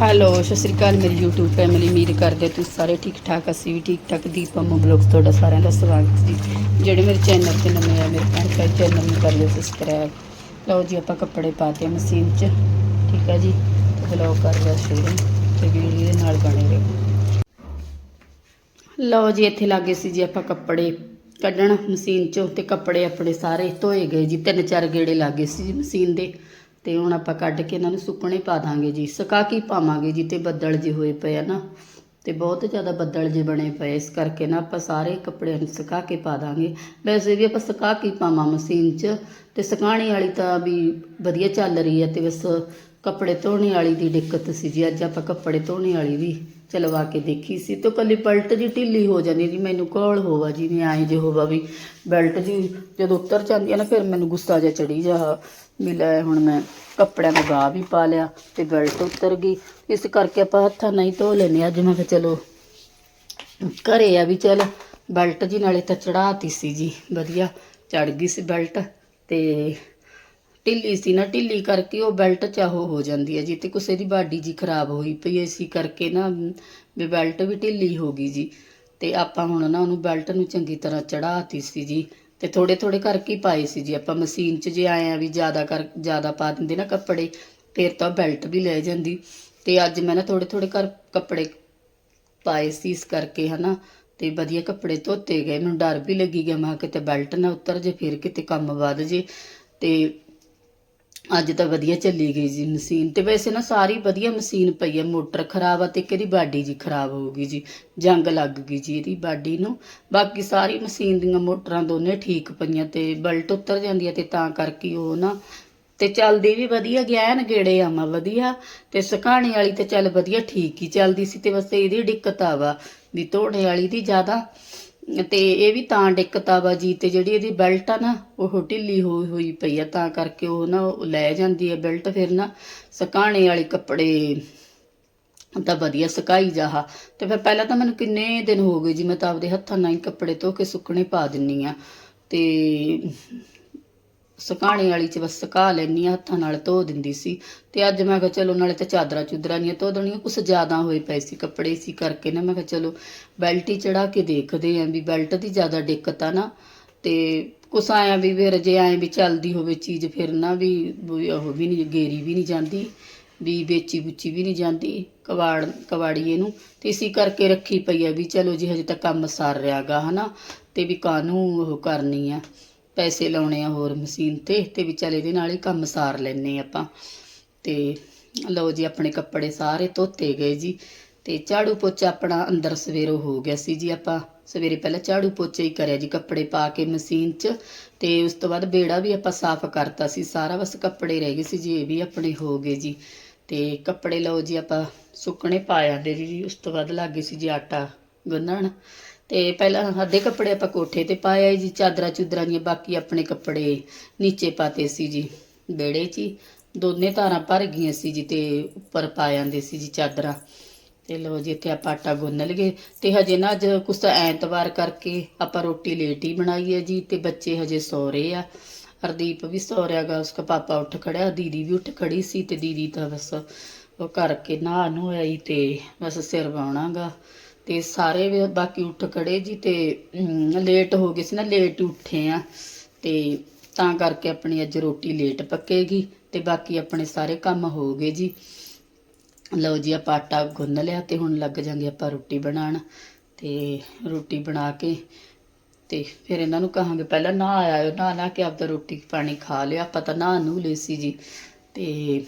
Hello ਸਤਿ ਸ਼੍ਰੀ ਅਕਾਲ ਮੇਰੀ YouTube family ਉਮੀਦ ਕਰਦੇ ਤੁਸੀਂ ਸਾਰੇ ਠੀਕ ਠਾਕ, ਅਸੀਂ ਵੀ ਠੀਕ ਠਾਕ। ਦੀਪ ਅੰਮਾ ਬਲੌਗਸ ਤੁਹਾਡਾ ਸਾਰਿਆਂ ਦਾ ਸਵਾਗਤ ਜੀ। ਜਿਹੜੇ ਮੇਰੇ ਚੈਨਲ ਤੇ ਨਵੇਂ ਆ, ਮੇਰੇ ਭੈਣ ਭਾਈ ਚੈਨਲ ਨੂੰ ਕਰ ਲਿਓ ਸਬਸਕ੍ਰਾਈਬ ਲਓ ਜੀ, ਆਪਾਂ ਕੱਪੜੇ ਪਾਤੇ ਮਸ਼ੀਨ 'ਚ। ਠੀਕ ਹੈ ਜੀ ਤੇ ਬਲੌਗ ਕਰ ਲਿਓ ਸ਼ੇਅਰ ਤੇ ਵੀਡੀਓ ਦੇ ਨਾਲ ਬਣੇ ਰਹੋ। ਲਓ ਜੀ, ਇੱਥੇ ਲੱਗੇ ਸੀ ਜੀ ਆਪਾਂ ਕੱਪੜੇ ਕੱਢਣ ਮਸ਼ੀਨ 'ਚੋਂ ਤੇ ਕੱਪੜੇ ਆਪਣੇ ਸਾਰੇ ਧੋਏ ਗਏ ਜੀ। ਤਿੰਨ ਚਾਰ ਗੇੜੇ ਲੱਗੇ ਸੀ ਜੀ ਮਸ਼ੀਨ ਦੇ। ਤੇ ਹੁਣ ਆਪਾਂ ਕੱਢ ਕੇ ਇਹਨਾਂ ਨੂੰ ਸੁੱਕਣੇ ਪਾ ਦਾਂਗੇ ਜੀ, ਸੁਕਾ ਕੇ ਪਾਵਾਂਗੇ ਜੀ, ਤੇ ਬੱਦਲ ਜੇ ਹੋਏ ਪਏ ਆ ਨਾ। ਤੇ ਬਹੁਤ ਜ਼ਿਆਦਾ ਬੱਦਲ ਜੇ ਬਣੇ ਪਏ ਇਸ ਕਰਕੇ ਨਾ ਆਪਾਂ ਸਾਰੇ ਕੱਪੜਿਆਂ ਨੂੰ ਸੁਕਾ ਕੇ ਪਾ ਦਾਂਗੇ। ਵੈਸੇ ਵੀ ਆਪਾਂ ਸੁਕਾ ਕੇ ਪਾਵਾਂ ਮਸ਼ੀਨ 'ਚ, ਤੇ ਸੁਕਾਉਣੀ ਵਾਲੀ ਤਾਂ ਵੀ ਵਧੀਆ ਚੱਲ ਰਹੀ ਹੈ ਤੇ ਬਸ ਕੱਪੜੇ ਧੋਣੇ ਵਾਲੀ ਦੀ ਦਿੱਕਤ ਸੀ ਜੀ, ਅੱਜ ਆਪਾਂ ਕੱਪੜੇ ਧੋਣੇ ਵਾਲੀ ਵੀ ਚਲਵਾ ਕੇ ਦੇਖੀ ਸੀ ਤੇ ਕੱਲੀ ਬੈਲਟ ਜੀ ਢਿੱਲੀ ਹੋ ਜਾਂਦੀ ਜੀ ਮੈਨੂੰ ਕੋਲ ਹੋਵਾ ਜੀ ਨੇ, ਐਂ ਜੇ ਹੋਵਾ ਵੀ ਬੈਲਟ ਜੀ ਜਦੋਂ ਉੱਤਰ ਜਾਂਦੀ ਹੈ ਨਾ, ਫਿਰ ਮੈਨੂੰ ਗੁੱਸਾ ਜਿਹਾ ਚੜੀ ਜਾ, ਵੀ ਲੈ ਹੁਣ ਮੈਂ ਕੱਪੜਿਆਂ ਨੂੰ ਗਾਹ ਵੀ ਪਾ ਲਿਆ ਤੇ ਬੈਲਟ ਉਤਰ ਗਈ। ਇਸ ਕਰਕੇ ਆਪਾਂ ਹੱਥਾਂ ਨਹੀਂ ਧੋ ਲੈਨੇ ਅੱਜ ਮੈਂ ਕਿਹਾ ਚਲੋ ਘਰੇ ਆ ਵੀ ਚੱਲ, ਬੈਲਟ ਜੀ ਨਾਲੇ ਤਾਂ ਚੜਾਤੀ ਸੀ ਜੀ, ਵਧੀਆ ਚੜ ਗਈ ਸੀ ਬੈਲਟ ਤੇ ਢਿੱਲੀ ਸੀ ਨਾ, ਢਿੱਲੀ ਕਰਕੇ ਉਹ ਬੈਲਟ ਚਾਹੋ ਹੋ ਜਾਂਦੀ ਹੈ ਜੀ ਤੇ ਕਿਸੇ ਦੀ ਬਾਡੀ ਜੀ ਖਰਾਬ ਹੋਈ ਪਈ ਐ ਕਰਕੇ ਨਾ ਵੀ ਬੈਲਟ ਵੀ ਢਿੱਲੀ ਹੋ ਗਈ ਜੀ। ਤੇ ਆਪਾਂ ਹੁਣ ਨਾ ਉਹਨੂੰ ਬੈਲਟ ਨੂੰ ਚੰਗੀ ਤਰ੍ਹਾਂ ਚੜਾਤੀ ਸੀ ਜੀ ਤੇ ਥੋੜੇ ਥੋੜੇ ਕਰਕੇ ਪਾਏ ਸੀ ਜੀ। ਆਪਾਂ ਮਸ਼ੀਨ 'ਚ ਜੇ ਆਏ ਆ ਵੀ ਜ਼ਿਆਦਾ ਕਰ, ਜ਼ਿਆਦਾ ਪਾ ਦਿੰਦੇ ਨਾ ਕੱਪੜੇ, ਫਿਰ ਤਾਂ ਬੈਲਟ ਵੀ ਲੈ ਜਾਂਦੀ। ਤੇ ਅੱਜ ਮੈਂ ਨਾ ਥੋੜੇ ਥੋੜੇ ਕਰ, ਕੱਪੜੇ ਪਾਏ ਸੀ ਇਸ ਕਰਕੇ ਹਨਾ, ਤੇ ਵਧੀਆ ਕੱਪੜੇ ਧੋਤੇ ਗਏ। ਮੈਨੂੰ ਡਰ ਵੀ ਲੱਗੀ ਗਿਆ, ਮੈਂ ਕਿਹਾ ਕਿਤੇ ਬੈਲਟ ਨਾ ਉਤਰ ਜੇ, ਫਿਰ ਕਿਤੇ ਕੰਮ ਵੱਧ ਜੇ। ਤੇ ਅੱਜ ਤਾਂ ਵਧੀਆ ਚੱਲੀ ਗਈ ਜੀ ਮਸ਼ੀਨ ਤੇ ਵੈਸੇ ਨਾ ਸਾਰੀ ਵਧੀਆ ਮਸ਼ੀਨ ਪਈ ਹੈ ਮੋਟਰ ਖਰਾਬ ਆ ਤੇ ਇਹਦੀ ਬਾਡੀ ਜੀ ਖਰਾਬ ਹੋ ਗਈ ਜੀ, ਜੰਗ ਲੱਗ ਗਈ ਜੀ ਇਹਦੀ ਬਾਡੀ ਨੂੰ। ਬਾਕੀ ਸਾਰੀ ਮਸ਼ੀਨ ਦੀਆਂ ਮੋਟਰਾਂ ਦੋਨੇ ਠੀਕ ਪਈਆਂ ਤੇ ਬਲਟ ਉਤਰ ਜਾਂਦੀ ਹੈ ਤੇ ਤਾਂ ਕਰਕੇ ਉਹ ਨਾ ਤੇ ਚੱਲਦੀ ਵੀ ਵਧੀਆ ਗਿਆ ਐਨ ਗੇੜੇ ਆਵਾਂ ਵਧੀਆ ਤੇ ਸੁਕਾਣੇ ਵਾਲੀ ਤੇ ਚੱਲ ਵਧੀਆ ਠੀਕ ਹੀ ਚੱਲਦੀ ਸੀ ਤੇ ਬਸ ਇਹਦੀ ਦਿੱਕਤ ਆ ਵਾ ਵੀ ਧੋਣੇ ਵਾਲੀ ਦੀ ਜ਼ਿਆਦਾ ਤੇ ਇਹ ਵੀ ਤਾਂ ਦਿੱਕਤ ਆ ਜੀ, ਤੇ ਜਿਹੜੀ ਇਹਦੀ ਬੈਲਟ ਆ ਨਾ, ਉਹ ਢਿੱਲੀ ਹੋਈ ਹੋਈ ਪਈ ਆ, ਤਾਂ ਕਰਕੇ ਉਹ ਨਾ ਲੈ ਜਾਂਦੀ ਆ ਬੈਲਟ ਫਿਰ ਨਾ ਸੁਕਾਣੇ ਵਾਲੇ ਕੱਪੜੇ ਤਾਂ ਵਧੀਆ ਸੁਕਾਈ ਜਾਹਾ ਤੇ ਫਿਰ ਪਹਿਲਾਂ ਤਾਂ ਮੈਨੂੰ ਕਿੰਨੇ ਦਿਨ ਹੋ ਗਏ ਜੀ, ਮੈਂ ਤਾਂ ਆਪਦੇ ਹੱਥਾਂ ਨਾਲ ਹੀ ਕੱਪੜੇ ਧੋ ਕੇ ਸੁੱਕਣੇ ਪਾ ਦਿੰਨੀ ਆ। ਤੇ ਸੁਕਾਣੇ ਵਾਲੀ ਚ ਬਸ ਸੁਕਾ ਲੈਣੀ ਆ ਹੱਥਾਂ ਨਾਲ ਧੋ ਦਿੰਦੀ ਸੀ। ਤੇ ਅੱਜ ਮੈਂ ਕਿਹਾ ਚਲੋ ਨਾਲੇ ਤਾਂ ਚਾਦਰਾਂ ਚੁਦਰਾਂ ਨਹੀਂ ਧੋ ਦੇਣੀਆਂ, ਕੁਛ ਜ਼ਿਆਦਾ ਹੋਏ ਪਏ ਸੀ ਕੱਪੜੇ ਸੀ ਕਰਕੇ ਨਾ, ਮੈਂ ਕਿਹਾ ਚਲੋ ਬੈਲਟ ਹੀ ਚੜਾ ਕੇ ਦੇਖਦੇ ਆਂ ਵੀ ਬੈਲਟ ਦੀ ਜ਼ਿਆਦਾ ਦਿੱਕਤ ਆ ਨਾ। ਤੇ ਕੁਛ ਆਇਆ ਵੀ ਫਿਰ ਜੇ ਐਂ ਵੀ ਚੱਲਦੀ ਹੋਵੇ ਚੀਜ਼ ਫਿਰ ਨਾ ਵੀ ਉਹ ਵੀ ਨਹੀਂ, ਗੇਰੀ ਵੀ ਨਹੀਂ ਜਾਂਦੀ, ਵੀ ਵੇਚੀ ਬੁੱਚੀ ਵੀ ਨਹੀਂ ਜਾਂਦੀ ਕਵਾੜ ਕਵਾੜੀਏ ਨੂੰ ਤੇ ਇਸੀ ਕਰਕੇ ਰੱਖੀ ਪਈ ਆ ਵੀ ਚਲੋ ਜੀ ਹਜੇ ਤੱਕ ਕੰਮ ਸਰ ਰਿਹਾਗਾ ਹਨਾ, ਤੇ ਵੀ ਕਾਹਨੂੰ ਉਹ ਕਰਨੀ ਆ। ਪੈਸੇ ਲਾਉਣੇ ਆ ਹੋਰ ਮਸ਼ੀਨ ਤੇ ਤੇ ਵੀ ਚੱਲ ਇਹਦੇ ਨਾਲ ਹੀ ਕੰਮ ਸਾਰ ਲੈਨੇ ਆਪਾਂ। ਤੇ ਲਓ ਜੀ, ਆਪਣੇ ਕੱਪੜੇ ਸਾਰੇ ਧੋਤੇ ਗਏ ਜੀ। ਤੇ ਝਾੜੂ ਪੋਚਾ ਆਪਣਾ ਅੰਦਰ ਸਵੇਰੋ ਹੋ ਗਿਆ ਸੀ ਜੀ ਆਪਾਂ। ਸਵੇਰੇ ਪਹਿਲਾਂ ਝਾੜੂ ਪੋਚਾ ਹੀ ਕਰਿਆ ਜੀ, ਕੱਪੜੇ ਪਾ ਕੇ ਮਸ਼ੀਨ 'ਚ। ਤੇ ਉਸ ਤੋਂ ਬਾਅਦ ਬੇੜਾ ਵੀ ਆਪਾਂ ਸਾਫ਼ ਕਰਤਾ ਸੀ, ਸਾਰਾ ਬਸ ਕੱਪੜੇ ਰਹਿ ਗਏ ਸੀ ਜੀ, ਇਹ ਵੀ ਆਪਣੇ ਹੋ ਗਏ ਜੀ। ਤੇ ਕੱਪੜੇ ਲਓ ਜੀ ਆਪਾਂ ਸੁੱਕਣੇ ਪਾ ਜਾਂਦੇ ਜੀ, ਉਸ ਤੋਂ ਬਾਅਦ ਲੱਗ ਸੀ ਜੀ ਆਟਾ ਗੁੰਨਣ। ਤੇ ਪਹਿਲਾਂ ਸਾਡੇ ਕੱਪੜੇ ਆਪਾਂ ਕੋਠੇ ਤੇ ਪਾਇਆ ਜੀ, ਚਾਦਰਾਂ ਚੁਦਰਾਂ ਦੀਆਂ, ਬਾਕੀ ਆਪਣੇ ਕੱਪੜੇ ਨੀਚੇ ਪਾਤੇ ਸੀ ਜੀ ਬੇੜੇ 'ਚ ਹੀ। ਦੋਨੇ ਤਾਰਾਂ ਭਰ ਗਈਆਂ ਸੀ ਜੀ ਤੇ ਉੱਪਰ ਪਾ ਜਾਂਦੇ ਸੀ ਜੀ ਚਾਦਰਾਂ। ਤੇ ਲੋ ਜੀ, ਇੱਥੇ ਆਪਾਂ ਆਟਾ ਗੁੰਨ ਲਈਏ। ਤੇ ਹਜੇ ਨਾ ਅੱਜ ਕੁਛ ਐਤਵਾਰ ਕਰਕੇ ਆਪਾਂ ਰੋਟੀ ਲੇਟ ਹੀ ਬਣਾਈ ਹੈ ਜੀ ਤੇ ਬੱਚੇ ਹਜੇ ਸੋ ਰਹੇ ਆ। ਹਰਦੀਪ ਵੀ ਸੋ ਰਿਹਾ ਗਾ, ਉਸਕਾ ਪਾਪਾ ਉੱਠ ਖੜਿਆ, ਦੀਦੀ ਵੀ ਉੱਠ ਖੜੀ ਸੀ ਤੇ ਦੀਦੀ ਤਾਂ ਬਸ ਉਹ ਕਰਕੇ ਨਹਾ ਨੂੰ ਆਈ ਤੇ ਬਸ ਸਿਰ ਵਾਉਣਾਗਾ ਤੇ ਸਾਰੇ ਬਾਕੀ ਉੱਠ ਖੜੇ ਜੀ ਤੇ ਲੇਟ ਹੋ ਗਏ ਸੀ ਨਾ ਲੇਟ ਉੱਠੇ ਆ। ਤੇ ਤਾਂ ਕਰਕੇ ਆਪਣੀ ਅੱਜ ਰੋਟੀ ਲੇਟ ਪੱਕੇਗੀ ਤੇ ਬਾਕੀ ਆਪਣੇ ਸਾਰੇ ਕੰਮ ਹੋ ਗਏ ਜੀ। ਲਓ ਜੀ, ਆਪਾਂ ਆਟਾ ਗੁੰਨ ਲਿਆ ਤੇ ਹੁਣ ਲੱਗ ਜਾਂਗੇ ਆਪਾਂ ਰੋਟੀ ਬਣਾਉਣ। ਤੇ ਰੋਟੀ ਬਣਾ ਕੇ ਤੇ ਫਿਰ ਇਹਨਾਂ ਨੂੰ ਕਹਾਂਗੇ, ਪਹਿਲਾਂ ਨਾ ਆਇਓ ਨਾ ਨਾ ਕੇ ਆਪਦਾ ਰੋਟੀ ਪਾਣੀ ਖਾ ਲਿਆ। ਆਪਾਂ ਤਾਂ ਨਾ ਨੂੰ ਲਈ ਸੀ ਜੀ। ਤੇ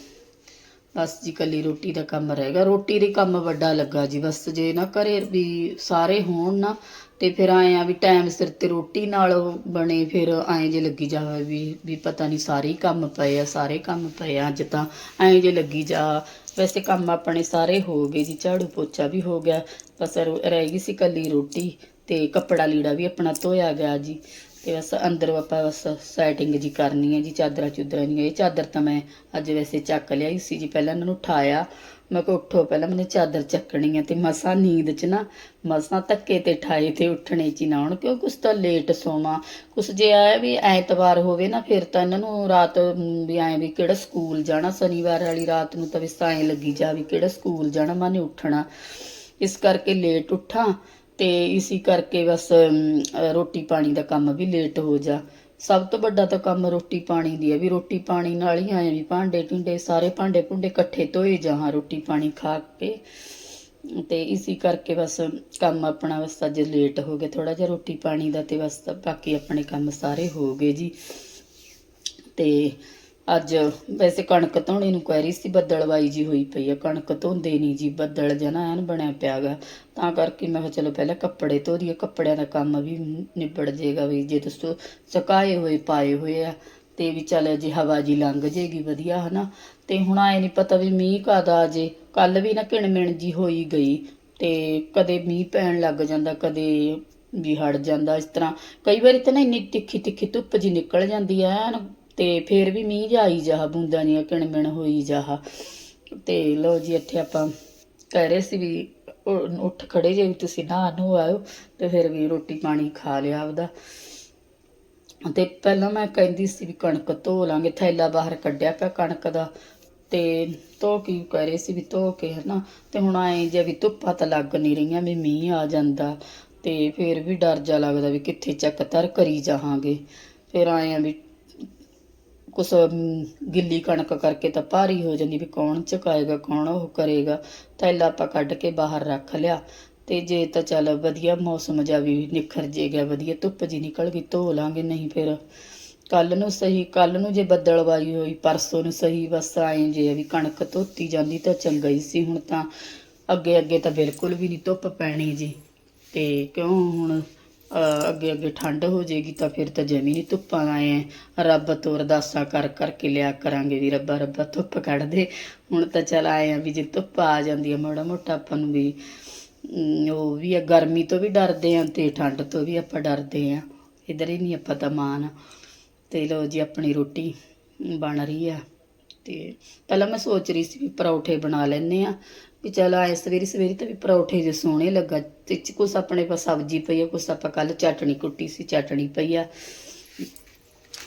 ਬਸ ਜੀ ਕੱਲੀ ਰੋਟੀ ਦਾ ਕੰਮ ਰਹੇਗਾ ਰੋਟੀ ਦੇ ਕੰਮ ਵੱਡਾ ਲੱਗਾ ਜੀ। ਬਸ ਜੇ ਨਾ ਘਰੇ ਵੀ ਸਾਰੇ ਹੋਣ ਨਾ, ਤੇ ਫਿਰ ਆਏ ਆ ਵੀ ਟਾਈਮ ਸਿਰ ਤੇ ਰੋਟੀ ਨਾਲ ਬਣੇ, ਫਿਰ ਐਂ ਜੇ ਲੱਗੀ ਜਾਵੇ ਵੀ ਵੀ ਪਤਾ ਨਹੀਂ ਸਾਰੇ ਕੰਮ ਪਏ ਆ, ਸਾਰੇ ਕੰਮ ਪਏ ਆ, ਅੱਜ ਤਾਂ ਐਂ ਜੇ ਲੱਗੀ ਜਾ। ਵੈਸੇ ਕੰਮ ਆਪਣੇ ਸਾਰੇ ਹੋ ਗਏ ਜੀ, ਝਾੜੂ ਪੋਚਾ ਵੀ ਹੋ ਗਿਆ। ਬਸ ਰੋ- ਰਹਿ ਗਈ ਸੀ ਕੱਲੀ ਰੋਟੀ ਤੇ ਕੱਪੜਾ ਲੀੜਾ ਵੀ ਆਪਣਾ ਧੋਇਆ ਗਿਆ ਜੀ। ਤੇ ਬਸ ਅੰਦਰ ਆਪਾਂ ਬਸ ਸੈਟਿੰਗ ਜੀ ਕਰਨੀ ਹੈ ਜੀ, ਚਾਦਰਾਂ ਚੁਦਰਾਂ ਦੀਆਂ ਇਹ ਚਾਦਰ ਤਾਂ ਮੈਂ ਅੱਜ ਵੈਸੇ ਚੱਕ ਲਿਆਈ ਸੀ ਜੀ, ਪਹਿਲਾਂ ਇਹਨਾਂ ਨੂੰ ਉਠਾਇਆ। ਮੈਂ ਕਿਹਾ ਉੱਠੋ ਪਹਿਲਾਂ, ਮੈਨੇ ਚਾਦਰ ਚੱਕਣੀ ਹੈ ਤੇ ਮਸਾਂ ਨੀਂਦ 'ਚ ਨਾ, ਮਸਾਂ ਧੱਕੇ ਤੇ ਠਾਏ ਤੇ ਉੱਠਣੇ 'ਚ ਨਾ ਹੁਣ ਕਿਉਂ ਕੁਛ ਤਾਂ ਲੇਟ ਸੋਵਾਂ। ਕੁਛ ਜੇ ਆਇਆ ਵੀ ਐਤਵਾਰ ਹੋਵੇ ਨਾ, ਫਿਰ ਤਾਂ ਇਹਨਾਂ ਨੂੰ ਰਾਤ ਵੀ ਐਂ ਵੀ ਕਿਹੜਾ ਸਕੂਲ ਜਾਣਾ, ਸ਼ਨੀਵਾਰ ਵਾਲੀ ਰਾਤ ਨੂੰ ਤਾਂ ਵੀ ਸਾਏ ਲੱਗੀ ਜਾ ਵੀ ਕਿਹੜਾ ਸਕੂਲ ਜਾਣਾ ਮਾਨੇ ਉੱਠਣਾ। ਇਸ ਕਰਕੇ ਲੇਟ ਉੱਠਾਂ। ਤੇ ਇਸੀ ਕਰਕੇ ਬਸ ਰੋਟੀ ਪਾਣੀ ਦਾ ਕੰਮ ਵੀ ਲੇਟ ਹੋ ਜਾ। ਸਭ ਤੋਂ ਵੱਡਾ ਤਾਂ ਕੰਮ ਰੋਟੀ ਪਾਣੀ ਦੀ ਹੈ ਵੀ ਰੋਟੀ ਪਾਣੀ ਨਾਲ ਹੀ ਆਏ ਵੀ ਭਾਂਡੇ ਢਿੰਡੇ ਸਾਰੇ ਭਾਂਡੇ ਭੁੰਡੇ ਇਕੱਠੇ ਧੋਏ ਜਾਹਾਂ ਰੋਟੀ ਪਾਣੀ ਖਾ ਕੇ। ਤੇ ਇਸੀ ਕਰਕੇ ਬਸ ਕੰਮ ਆਪਣਾ ਬਸ ਅੱਜ ਲੇਟ ਹੋ ਗਿਆ। ਥੋੜਾ ਜਿਹਾ ਰੋਟੀ ਪਾਣੀ ਦਾ ਤੇ ਬਸ ਬਾਕੀ ਆਪਣੇ ਕੰਮ ਸਾਰੇ ਹੋ ਗਏ ਜੀ। ਤੇ ਅੱਜ ਵੈਸੇ ਕਣਕ ਧੋਣੇ ਨੂੰ ਕਹਿ ਰਹੀ ਸੀ ਬੱਦਲਵਾਈ ਜੀ ਹੋਈ ਪਈ ਆ, ਕਣਕ ਧੋਂਦੇ ਨਹੀਂ ਜੀ, ਬੱਦਲ ਜਿਹਾ ਨਾ ਐਨ ਬਣਿਆ ਪਿਆਗਾ ਤਾਂ ਕਰਕੇ ਮੈਂ ਕਿਹਾ ਚਲੋ ਪਹਿਲਾਂ ਕੱਪੜੇ ਧੋ ਦਈਏ ਕੱਪੜਿਆਂ ਦਾ ਕੰਮ ਵੀ ਨਿਬੜ ਜਾਏਗਾ ਵੀ, ਜੇ ਤੁਸੀਂ ਸੁਕਾਏ ਹੋਏ, ਪਾਏ ਹੋਏ ਆ, ਤੇ ਵੀ ਚੱਲ ਜੇ ਹਵਾ ਜੀ ਲੰਘ ਜੇਗੀ ਵਧੀਆ, ਹਨਾ। ਤੇ ਹੁਣ ਆਏ ਨਹੀਂ ਪਤਾ ਵੀ ਮੀਂਹ ਕਾਦਾ ਆ ਜੇ ਕੱਲ ਵੀ ਨਾ ਕਿਣਮਿਣ ਜੀ ਹੋਈ ਗਈ, ਤੇ ਕਦੇ ਮੀਂਹ ਪੈਣ ਲੱਗ ਜਾਂਦਾ, ਕਦੇ ਵੀ ਹਟ ਜਾਂਦਾ, ਇਸ ਤਰ੍ਹਾਂ। ਕਈ ਵਾਰੀ ਤਾਂ ਨਾ ਇੰਨੀ ਤਿੱਖੀ ਤਿੱਖੀ ਧੁੱਪ ਜੀ ਨਿਕਲ ਜਾਂਦੀ ਐ ਤੇ ਫੇਰ ਵੀ ਮੀਂਹ ਜਾਈ ਜਾ, ਬੂੰਦਾਂ ਦੀਆਂ ਕਿਣਮਿਣ ਹੋਈ ਜਾ। ਤੇ ਲੋ ਜੀ, ਇੱਥੇ ਆਪਾਂ ਕਹਿ ਰਹੇ ਸੀ ਵੀ ਉੱਠ ਖੜੇ ਜੇ ਵੀ ਤੁਸੀਂ ਨਹਾ ਨੂੰ ਆਇਓ ਤੇ ਫਿਰ ਵੀ ਰੋਟੀ ਪਾਣੀ ਖਾ ਲਿਆ ਆਪਦਾ। ਤੇ ਪਹਿਲਾਂ ਮੈਂ ਕਹਿੰਦੀ ਸੀ ਵੀ ਕਣਕ ਧੋ ਲਾਂਗੇ, ਥੈਲਾ ਬਾਹਰ ਕੱਢਿਆ ਪਿਆ ਕਣਕ ਦਾ। ਤੇ ਧੋ ਕੀ ਕਹਿ ਰਹੇ ਸੀ ਵੀ ਧੋ ਕੇ ਹਨਾ, ਤੇ ਹੁਣ ਆਏ ਜੇ ਵੀ ਧੁੱਪਾਂ ਤਾਂ ਲੱਗ ਨਹੀਂ ਰਹੀਆਂ ਵੀ ਮੀਂਹ ਆ ਜਾਂਦਾ। ਤੇ ਫਿਰ ਵੀ ਡਰ ਜਾ ਲੱਗਦਾ ਵੀ ਕਿੱਥੇ ਚੱਕ ਤਰ ਕਰੀ ਜਾਵਾਂਗੇ। ਫਿਰ ਆਏ ਆ ਵੀ ਕੁਛ ਗਿੱਲੀ ਕਣਕ ਕਰਕੇ ਤਾਂ ਭਾਰੀ ਹੋ ਜਾਂਦੀ ਵੀ ਕੌਣ ਚੁਕਾਏਗਾ, ਕੌਣ ਉਹ ਕਰੇਗਾ। ਥੈਲਾ ਆਪਾਂ ਕੱਢ ਕੇ ਬਾਹਰ ਰੱਖ ਲਿਆ। ਤੇ ਜੇ ਤਾਂ ਚੱਲ ਵਧੀਆ ਮੌਸਮ ਜਾ ਵੀ ਨਿਖਰ ਜੇਗਾ, ਵਧੀਆ ਧੁੱਪ ਜੀ ਨਿਕਲ ਗਈ, ਧੋ ਲਾਂਗੇ ਨਹੀਂ ਫਿਰ। ਕੱਲ ਨੂੰ ਸਹੀ, ਕੱਲ ਨੂੰ ਜੇ ਬੱਦਲਵਾਈ ਹੋਈ, ਪਰਸੋਂ ਨੂੰ ਸਹੀ, ਬਸ ਆਏ ਜੇ ਵੀ ਕਣਕ ਧੋਤੀ ਜਾਂਦੀ ਤਾਂ ਚੰਗਾ ਹੀ ਸੀ। ਹੁਣ ਤਾਂ ਅੱਗੇ ਅੱਗੇ ਤਾਂ ਬਿਲਕੁਲ ਵੀ ਨਹੀਂ ਧੁੱਪ ਪੈਣੀ ਜੀ। ਤੇ ਕਿਉਂ ਹੁਣ ਅੱਗੇ ਅੱਗੇ ਠੰਡ ਹੋ ਜਾਏਗੀ ਤਾਂ ਫਿਰ ਤਾਂ ਜਮੀ ਨਹੀਂ ਧੁੱਪਾਂ ਆਏ ਆ। ਰੱਬ ਤੋਂ ਅਰਦਾਸਾਂ ਕਰ ਕਰਕੇ ਲਿਆ ਕਰਾਂਗੇ ਵੀ ਰੱਬਾ ਰੱਬਾ ਧੁੱਪ ਕੱਢ ਦੇ। ਹੁਣ ਤਾਂ ਚਲ ਆਏ ਆ ਵੀ ਜੇ ਧੁੱਪ ਆ ਜਾਂਦੀ ਆ ਮਾੜਾ ਮੋਟਾ ਆਪਾਂ ਨੂੰ ਵੀ ਉਹ ਵੀ ਆ ਗਰਮੀ ਤੋਂ ਵੀ ਡਰਦੇ ਆ ਤੇ ਠੰਡ ਤੋਂ ਵੀ ਆਪਾਂ ਡਰਦੇ ਆ। ਇਧਰ ਹੀ ਨਹੀਂ ਆਪਾਂ ਤਾਂ ਮਾਨ ਤੇ ਲੋ ਜੀ ਆਪਣੀ ਰੋਟੀ ਬਣ ਰਹੀ ਆ ਤੇ ਪਹਿਲਾਂ ਮੈਂ ਸੋਚ ਰਹੀ ਸੀ ਵੀ ਪਰੌਠੇ ਬਣਾ ਲੈਨੇ ਆ ਵੀ ਚਲ ਆਏ ਸਵੇਰੇ ਸਵੇਰੇ ਤਾਂ ਵੀ ਪਰੌਠੇ ਜੇ ਸੋਹਣੇ ਲੱਗਾ, ਤੇ ਕੁਛ ਆਪਣੇ ਪਾਸ ਸਬਜ਼ੀ ਪਈ ਆ, ਕੁਛ ਆਪਾਂ ਕੱਲ ਚਟਣੀ ਕੁੱਟੀ ਸੀ, ਚਟਣੀ ਪਈ ਆ।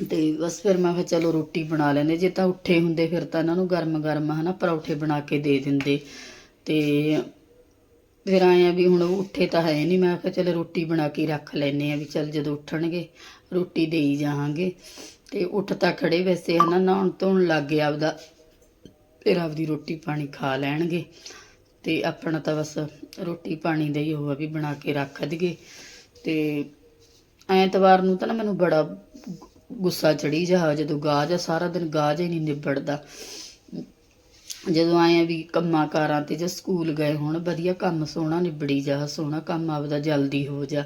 ਤੇ ਬਸ ਫਿਰ ਮੈਂ ਕਿਹਾ ਚਲੋ ਰੋਟੀ ਬਣਾ ਲੈਨੇ ਜੇ ਤਾਂ ਉੱਠੇ ਹੁੰਦੇ ਫਿਰ ਤਾਂ ਇਹਨਾਂ ਨੂੰ ਗਰਮ ਗਰਮ ਹਨਾ ਪਰੌਠੇ ਬਣਾ ਕੇ ਦੇ ਦਿੰਦੇ। ਤੇ ਫਿਰ ਆਏ ਆ ਵੀ ਹੁਣ ਉੱਠੇ ਤਾਂ ਹੈ ਨਹੀਂ, ਮੈਂ ਕਿਹਾ ਚਲ ਰੋਟੀ ਬਣਾ ਕੇ ਰੱਖ ਲੈਨੇ ਆ ਵੀ ਚਲ ਜਦੋਂ ਉੱਠਣਗੇ, ਰੋਟੀ ਦੇਈ ਜਾਵਾਂਗੇ। ਤੇ ਉੱਠ ਤਾਂ ਖੜੇ ਵੈਸੇ ਹਨਾ ਨਹਾਉਣ ਧੋਣ ਲੱਗ ਗਿਆ ਆਪਦਾ ਫਿਰ ਆਪਦੀ ਰੋਟੀ ਪਾਣੀ ਖਾ ਲੈਣਗੇ ਤੇ ਆਪਣਾ ਤਾਂ ਬਸ ਰੋਟੀ ਪਾਣੀ ਦਾ ਹੀ ਉਹ ਵੀ ਬਣਾ ਕੇ ਰੱਖ ਦਈਏ ਤੇ ਐਤਵਾਰ ਨੂੰ ਤਾਂ ਨਾ ਮੈਨੂੰ ਬੜਾ ਗੁੱਸਾ ਚੜੀ ਜਾ, ਜਦੋਂ ਗਾਜ ਆ ਸਾਰਾ ਦਿਨ ਗਾਜ ਹੀ ਨਹੀਂ ਨਿਬੜਦਾ। ਜਦੋਂ ਆਏ ਆ ਵੀ ਕੰਮਾਂ ਕਾਰਾਂ ਤੇ ਜੇ ਸਕੂਲ ਗਏ ਹੁਣ, ਵਧੀਆ ਕੰਮ ਸੋਹਣਾ ਨਿਬੜੀ ਜਾ, ਸੋਹਣਾ ਕੰਮ ਆਪਦਾ ਜਲਦੀ ਹੋ ਜਾ।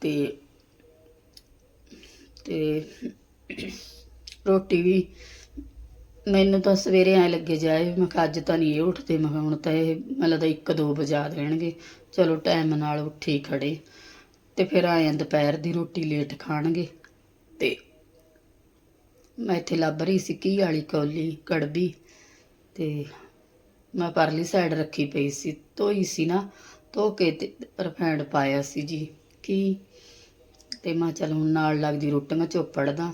ਤੇ ਤੇ ਰੋਟੀ ਵੀ ਮੈਨੂੰ ਤਾਂ ਸਵੇਰੇ ਐ ਲੱਗੇ ਜਾਏ, ਮੈਂ ਕਿਹਾ ਅੱਜ ਤਾਂ ਨਹੀਂ ਇਹ ਉੱਠਦੇ, ਮੈਂ ਹੁਣ ਤਾਂ ਇਹ ਮੈਨੂੰ ਲੱਗਦਾ 1-2 ਵਜਾ ਦੇਣਗੇ। ਚਲੋ ਟਾਈਮ ਨਾਲ ਉੱਠੀ ਖੜੇ ਤੇ ਫਿਰ ਆਏ ਦੁਪਹਿਰ ਦੀ ਰੋਟੀ ਲੇਟ ਖਾਣਗੇ ਤੇ ਮੈਂ ਇੱਥੇ ਲੱਭ ਰਹੀ ਸੀ ਕੀ ਵਾਲੀ ਕੌਲੀ ਕੜਬੀ ਤੇ ਮੈਂ ਪਰਲੀ ਸਾਈਡ ਰੱਖੀ ਪਈ ਸੀ, ਧੋਈ ਸੀ ਨਾ, ਧੋ ਕੇ ਤੇ ਰਿਫਾਈਂਡ ਪਾਇਆ ਸੀ ਜੀ ਕੀ ਤੇ ਮੈਂ ਚਲ ਹੁਣ ਨਾਲ ਲੱਗਦੀ ਰੋਟੀਆਂ ਚੋਪੜਦਾ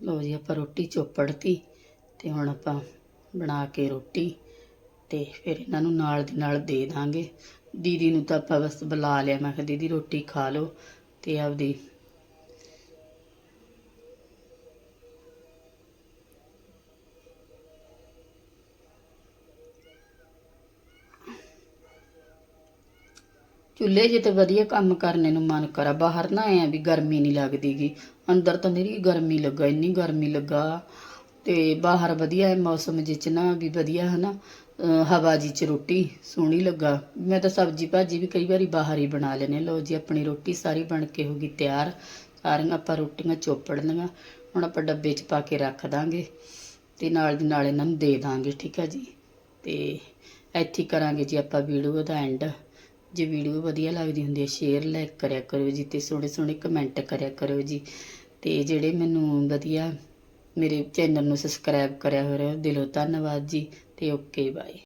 ਲੋ ਜੀ, ਆਪਾਂ ਰੋਟੀ ਚੋਪੜਤੀ ਤੇ ਹੁਣ ਆਪਾਂ ਬਣਾ ਕੇ ਰੋਟੀ ਤੇ ਫਿਰ ਇਹਨਾਂ ਨੂੰ ਨਾਲ ਦੀ ਨਾਲ ਦੇ ਦਾਂਗੇ। ਦੀਦੀ ਨੂੰ ਤਾਂ ਆਪਾਂ ਬਸ ਬੁਲਾ ਲਿਆ, ਮੈਂ ਕਿਹਾ ਦੀਦੀ ਰੋਟੀ ਖਾ ਲਓ ਤੇ ਆਪਦੀ ਚੁੱਲ੍ਹੇ ਜੇ ਤੇ ਵਧੀਆ ਕੰਮ ਕਰਨੇ ਨੂੰ ਮਨ ਕਰਾ, ਬਾਹਰ ਨਾ ਐ ਵੀ ਗਰਮੀ ਨਹੀਂ ਲੱਗਦੀਗੀ। ਅੰਦਰ ਤਾਂ ਮੇਰੀ ਗਰਮੀ ਲੱਗਾ, ਇੰਨੀ ਗਰਮੀ ਲੱਗਾ। ਤੇ ਬਾਹਰ ਵਧੀਆ ਹੈ ਮੌਸਮ ਜਿਚ ਨਾ ਵੀ ਵਧੀਆ ਹਨਾ, ਅਹ ਹਵਾ ਜੀ ਚ ਰੋਟੀ ਸੋਹਣੀ ਲੱਗਾ। ਮੈਂ ਤਾਂ ਸਬਜੀ ਭਾਜੀ ਵੀ ਕਈ ਵਾਰੀ ਬਾਹਰ ਹੀ ਬਣਾ ਲੈਨੇ ਲਓ ਜੀ, ਆਪਣੀ ਰੋਟੀ ਸਾਰੀ ਬਣ ਕੇ ਹੋ ਗਈ ਤਿਆਰ। ਸਾਰੀਆਂ ਆਪਾਂ ਰੋਟੀਆਂ ਚੋਪੜ ਲਈਆਂ ਹੁਣ ਆਪਾਂ ਡੱਬੇ 'ਚ ਪਾ ਕੇ ਰੱਖ ਦਾਂਗੇ। ਤੇ ਨਾਲ ਦੀ ਨਾਲ ਇਹਨਾਂ ਨੂੰ ਦੇ ਦਾਂਗੇ, ਠੀਕ ਹੈ ਜੀ। ਤੇ ਇੱਥੇ ਕਰਾਂਗੇ ਜੀ ਆਪਾਂ ਵੀਡੀਓ ਦਾ ਐਂਡ ਜੇ ਵੀਡੀਓ ਵਧੀਆ ਲੱਗਦੀ ਹੁੰਦੀ ਹੈ ਸ਼ੇਅਰ ਲਾਈਕ ਕਰਿਆ ਕਰੋ ਜੀ ਤੇ ਸੋਹਣੇ ਸੋਹਣੇ ਕਮੈਂਟ ਕਰਿਆ ਕਰੋ ਜੀ। ਤੇ ਜਿਹੜੇ ਮੈਨੂੰ ਵਧੀਆ ਮੇਰੇ ਚੈਨਲ ਨੂੰ ਸਬਸਕ੍ਰਾਈਬ ਕਰਿਆ ਹੋਇਆ, ਦਿਲੋਂ ਧੰਨਵਾਦ ਜੀ ਤੇ ਓਕੇ ਬਾਏ